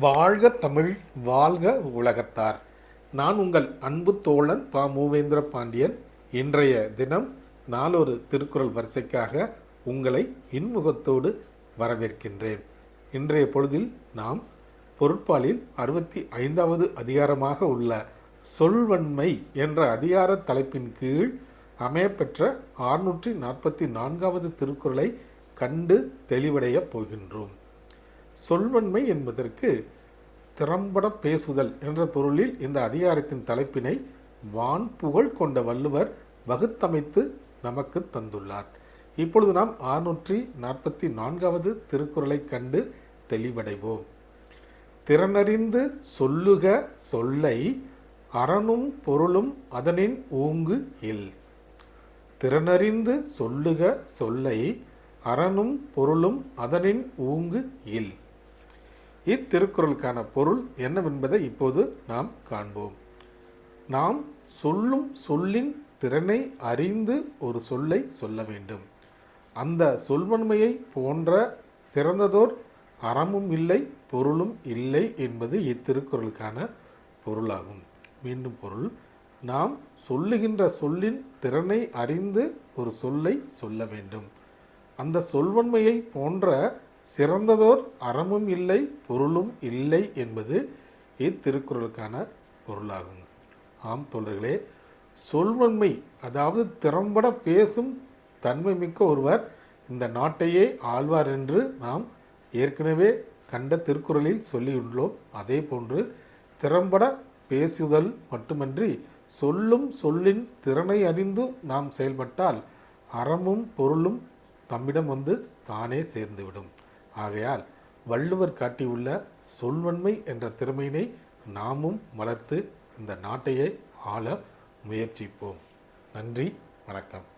வாழ்க தமிழ் வாழ்க உலகத்தார். நான் உங்கள் அன்பு தோழன் பா. மூவேந்திர பாண்டியன். இன்றைய தினம் நாளொரு திருக்குறள் வரிசைக்காக உங்களை இன்முகத்தோடு வரவேற்கின்றேன். இன்றைய பொழுதில் நாம் பொருட்பாலில் அறுபத்தி ஐந்தாவது அதிகாரமாக உள்ள சொல்வன்மை என்ற அதிகார தலைப்பின் கீழ் அமையப்பெற்ற ஆறுநூற்றி நாற்பத்தி நான்காவது திருக்குறளை கண்டு தெளிவடையப் போகின்றோம். சொல்வன்மை என்பதற்கு திறம்பட பேசுதல் என்ற பொருளில் இந்த அதிகாரத்தின் தலைப்பினை வான் புகழ் கொண்ட வள்ளுவர் வகுத்தமைத்து நமக்கு தந்துள்ளார். இப்பொழுது நாம் ஆறுநூற்றி நாற்பத்தி நான்காவது திருக்குறளை கண்டு தெளிவடைவோம். திறனறிந்து சொல்லுக சொல்லை அறனும் பொருளும் அதனின் ஊங்கு இல். திறனறிந்து சொல்லுக சொல்லை அறனும் பொருளும் அதனின் ஊங்கு இல். இத்திருக்குறளுக்கான பொருள் என்னவென்பதை இப்போது நாம் காண்போம். நாம் சொல்லும் சொல்லின் திறனை அறிந்து ஒரு சொல்லை சொல்ல வேண்டும். அந்த சொல்வன்மையை போன்ற சிறந்ததோர் அறமும் இல்லை பொருளும் இல்லை என்பது இத்திருக்குறளுக்கான பொருளாகும். மீண்டும் பொருள் நாம் சொல்லுகின்ற சொல்லின் திறனை அறிந்து ஒரு சொல்லை சொல்ல வேண்டும். அந்த சொல்வன்மையை போன்ற சிறந்ததோர் அறமும் இல்லை பொருளும் இல்லை என்பது இத்திருக்குறளுக்கான பொருளாகும். ஆம் தோழர்களே சொல்வன்மை அதாவது திறம்பட பேசும் தன்மை மிக்க ஒருவர் இந்த நாட்டையே ஆழ்வார் என்று நாம் ஏற்கனவே கண்ட திருக்குறளில் சொல்லியுள்ளோம். அதே போன்று திறம்பட பேசுதல் மட்டுமன்றி சொல்லும் சொல்லின் திறனை அறிந்து நாம் செயல்பட்டால் அறமும் பொருளும் தம்மிடம் வந்து தானே சேர்ந்துவிடும். ஆகையால் வள்ளுவர் காட்டியுள்ள சொல்வன்மை என்ற திறமையினை நாமும் வளர்த்து இந்த நாட்டையே ஆள முயற்சிப்போம். நன்றி வணக்கம்.